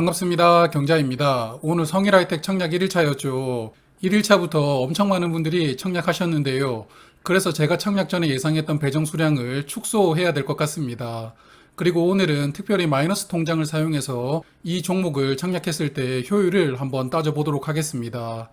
반갑습니다. 경자입니다. 오늘 성일하이텍 청약 1일차였죠. 1일차부터 엄청 많은 분들이 청약하셨는데요. 그래서 제가 청약 전에 예상했던 배정 수량을 축소해야 될 것 같습니다. 그리고 오늘은 특별히 마이너스 통장을 사용해서 이 종목을 청약했을 때 효율을 한번 따져보도록 하겠습니다.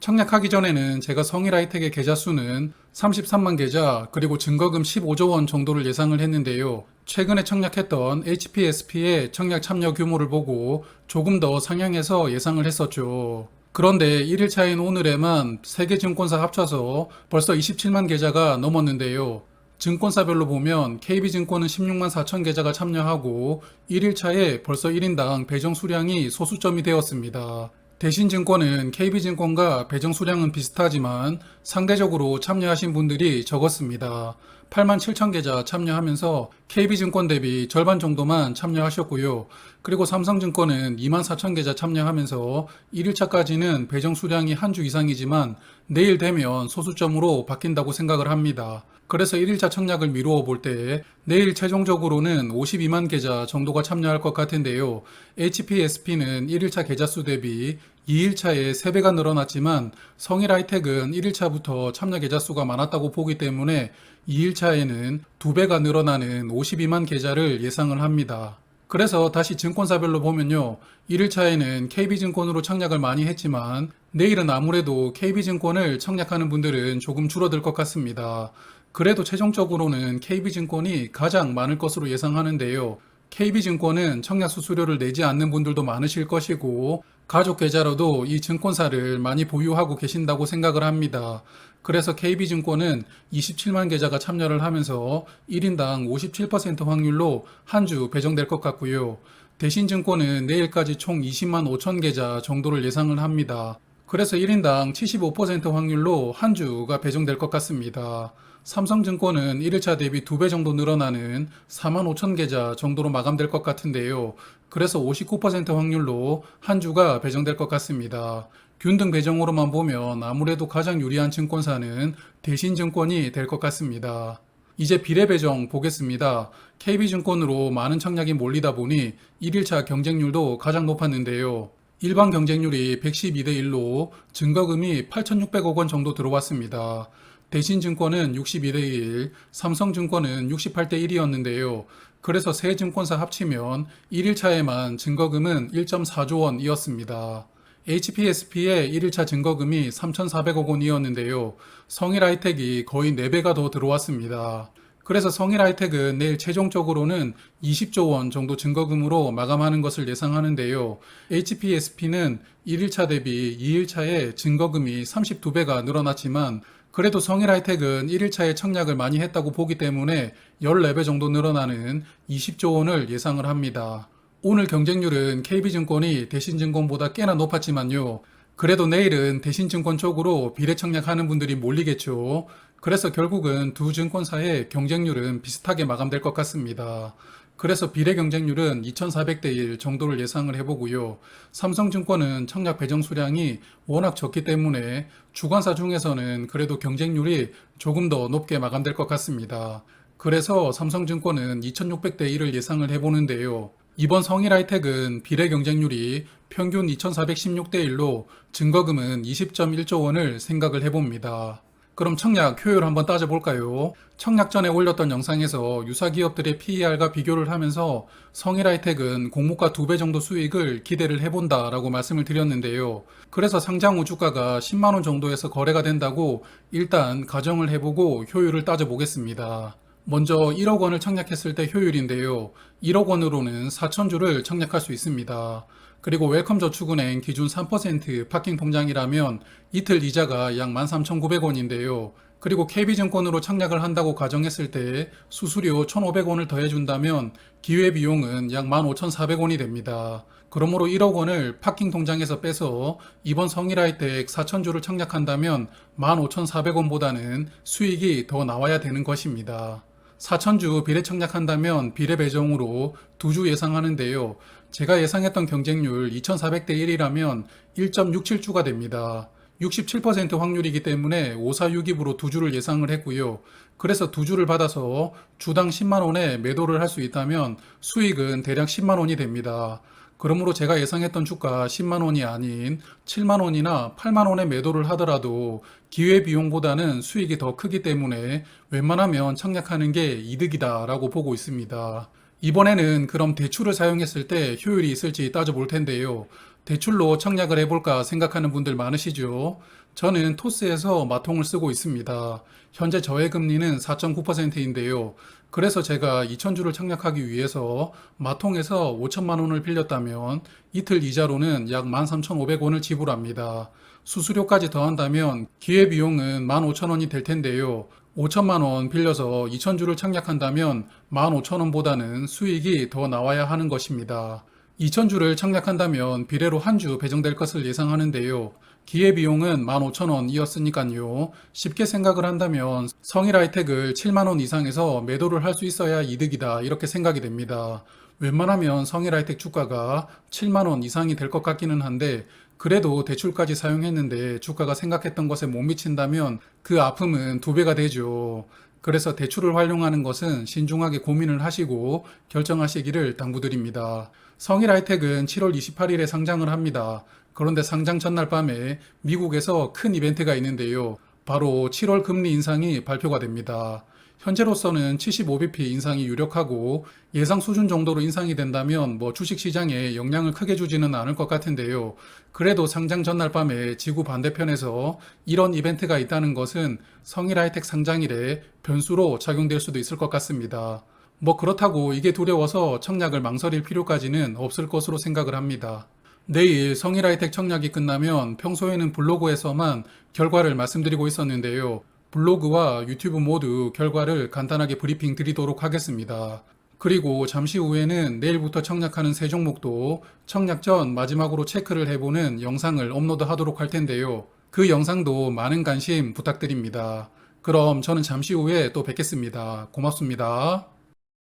청약하기 전에는 제가 성일하이텍의 계좌 수는 33만 계좌 그리고 증거금 15조 원 정도를 예상을 했는데요. 최근에 청약했던 HPSP의 청약 참여 규모를 보고 조금 더 상향해서 예상을 했었죠. 그런데 1일차인 오늘에만 세계 증권사 합쳐서 벌써 27만 계좌가 넘었는데요. 증권사별로 보면 KB증권은 16만 4천 계좌가 참여하고 1일차에 벌써 1인당 배정 수량이 소수점이 되었습니다. 대신 증권은 KB증권과 배정 수량은 비슷하지만 상대적으로 참여하신 분들이 적었습니다. 8만 7천 계좌 참여하면서 KB증권 대비 절반 정도만 참여하셨고요. 그리고 삼성증권은 2만 4천 계좌 참여하면서 1일차까지는 배정 수량이 한 주 이상이지만 내일 되면 소수점으로 바뀐다고 생각을 합니다. 그래서 1일차 청약을 미루어 볼 때 내일 최종적으로는 52만 계좌 정도가 참여할 것 같은데요. HPSP는 1일차 계좌 수 대비 2일차에 3배가 늘어났지만 성일 하이텍은 1일차부터 참여 계좌 수가 많았다고 보기 때문에 2일차에는 2배가 늘어나는 52만 계좌를 예상을 합니다. 그래서 다시 증권사별로 보면요. 1일차에는 KB증권으로 청약을 많이 했지만 내일은 아무래도 KB증권을 청약하는 분들은 조금 줄어들 것 같습니다. 그래도 최종적으로는 KB증권이 가장 많을 것으로 예상하는데요. KB증권은 청약 수수료를 내지 않는 분들도 많으실 것이고 가족 계좌로도 이 증권사를 많이 보유하고 계신다고 생각을 합니다. 그래서 KB증권은 27만 계좌가 참여를 하면서 1인당 57% 확률로 한 주 배정될 것 같고요. 대신증권은 내일까지 총 20만 5천 계좌 정도를 예상을 합니다. 그래서 1인당 75% 확률로 한 주가 배정될 것 같습니다. 삼성증권은 1일차 대비 2배 정도 늘어나는 4만 5천 계좌 정도로 마감될 것 같은데요. 그래서 59% 확률로 한 주가 배정될 것 같습니다. 균등 배정으로만 보면 아무래도 가장 유리한 증권사는 대신증권이 될 것 같습니다. 이제 비례 배정 보겠습니다. KB증권으로 많은 청약이 몰리다 보니 1일차 경쟁률도 가장 높았는데요. 일반 경쟁률이 112대 1로 증거금이 8,600억 원 정도 들어왔습니다. 대신증권은 62대 1, 삼성증권은 68대 1이었는데요. 그래서 세 증권사 합치면 1일차에만 증거금은 1.4조 원이었습니다. HPSP의 1일차 증거금이 3,400억 원이었는데요. 성일 하이텍이 거의 4배가 더 들어왔습니다. 그래서 성일 하이텍은 내일 최종적으로는 20조 원 정도 증거금으로 마감하는 것을 예상하는데요. HPSP는 1일차 대비 2일차에 증거금이 32배가 늘어났지만 그래도 성일 하이텍은 1일차에 청약을 많이 했다고 보기 때문에 14배 정도 늘어나는 20조 원을 예상을 합니다. 오늘 경쟁률은 KB증권이 대신증권보다 꽤나 높았지만요. 그래도 내일은 대신증권 쪽으로 비례 청약하는 분들이 몰리겠죠. 그래서 결국은 두 증권사의 경쟁률은 비슷하게 마감될 것 같습니다. 그래서 비례 경쟁률은 2,400대 1 정도를 예상을 해보고요. 삼성증권은 청약 배정 수량이 워낙 적기 때문에 주관사 중에서는 그래도 경쟁률이 조금 더 높게 마감될 것 같습니다. 그래서 삼성증권은 2,600대 1을 예상을 해보는데요. 이번 성일 하이텍은 비례 경쟁률이 평균 2,416대 1로 증거금은 20.1조 원을 생각을 해봅니다. 그럼 청약 효율 한번 따져볼까요? 청약 전에 올렸던 영상에서 유사 기업들의 PER과 비교를 하면서 성일 하이텍은 공모가 2배 정도 수익을 기대를 해본다 라고 말씀을 드렸는데요. 그래서 상장 후 주가가 10만원 정도에서 거래가 된다고 일단 가정을 해보고 효율을 따져보겠습니다. 먼저 1억 원을 청약했을 때 효율인데요. 1억 원으로는 4천 주를 청약할 수 있습니다. 그리고 웰컴 저축은행 기준 3% 파킹 통장이라면 이틀 이자가 약 13,900원인데요. 그리고 KB증권으로 청약을 한다고 가정했을 때 수수료 1,500원을 더해준다면 기회비용은 약 15,400원이 됩니다. 그러므로 1억 원을 파킹 통장에서 빼서 이번 성일하이텍 4천주를 청약한다면 15,400원보다는 수익이 더 나와야 되는 것입니다. 4천주 비례 청약한다면 비례 배정으로 두 주 예상하는데요. 제가 예상했던 경쟁률 2,400대 1이라면 1.67주가 됩니다. 67% 확률이기 때문에 5462부로 두 주를 예상을 했고요. 그래서 두 주를 받아서 주당 10만 원에 매도를 할 수 있다면 수익은 대략 10만 원이 됩니다. 그러므로 제가 예상했던 주가 10만 원이 아닌 7만 원이나 8만 원에 매도를 하더라도 기회 비용보다는 수익이 더 크기 때문에 웬만하면 청약하는 게 이득이다라고 보고 있습니다. 이번에는 그럼 대출을 사용했을 때 효율이 있을지 따져볼 텐데요. 대출로 청약을 해볼까 생각하는 분들 많으시죠? 저는 토스에서 마통을 쓰고 있습니다. 현재 저의 금리는 4.9%인데요. 그래서 제가 2,000주를 청약하기 위해서 마통에서 5천만 원을 빌렸다면 이틀 이자로는 약 13,500원을 지불합니다. 수수료까지 더한다면 기회비용은 15,000원이 될 텐데요. 5천만 원 빌려서 2,000주를 청약한다면 15,000원보다는 수익이 더 나와야 하는 것입니다. 2,000주를 청약한다면 비례로 한 주 배정될 것을 예상하는데요. 기회비용은 15,000원이었으니까요. 쉽게 생각을 한다면 성일 하이텍을 7만원 이상에서 매도를 할 수 있어야 이득이다 이렇게 생각이 됩니다. 웬만하면 성일 하이텍 주가가 7만원 이상이 될 것 같기는 한데 그래도 대출까지 사용했는데 주가가 생각했던 것에 못 미친다면 그 아픔은 두 배가 되죠. 그래서 대출을 활용하는 것은 신중하게 고민을 하시고 결정하시기를 당부드립니다. 성일 하이텍은 7월 28일에 상장을 합니다. 그런데 상장 전날 밤에 미국에서 큰 이벤트가 있는데요. 바로 7월 금리 인상이 발표가 됩니다. 현재로서는 75bp 인상이 유력하고 예상 수준 정도로 인상이 된다면 뭐 주식 시장에 영향을 크게 주지는 않을 것 같은데요. 그래도 상장 전날 밤에 지구 반대편에서 이런 이벤트가 있다는 것은 성일 하이텍 상장일에 변수로 작용될 수도 있을 것 같습니다. 뭐 그렇다고 이게 두려워서 청약을 망설일 필요까지는 없을 것으로 생각을 합니다. 내일 성일 하이텍 청약이 끝나면 평소에는 블로그에서만 결과를 말씀드리고 있었는데요. 블로그와 유튜브 모두 결과를 간단하게 브리핑 드리도록 하겠습니다. 그리고 잠시 후에는 내일부터 청약하는 세 종목도 청약 전 마지막으로 체크를 해보는 영상을 업로드 하도록 할 텐데요. 그 영상도 많은 관심 부탁드립니다. 그럼 저는 잠시 후에 또 뵙겠습니다. 고맙습니다.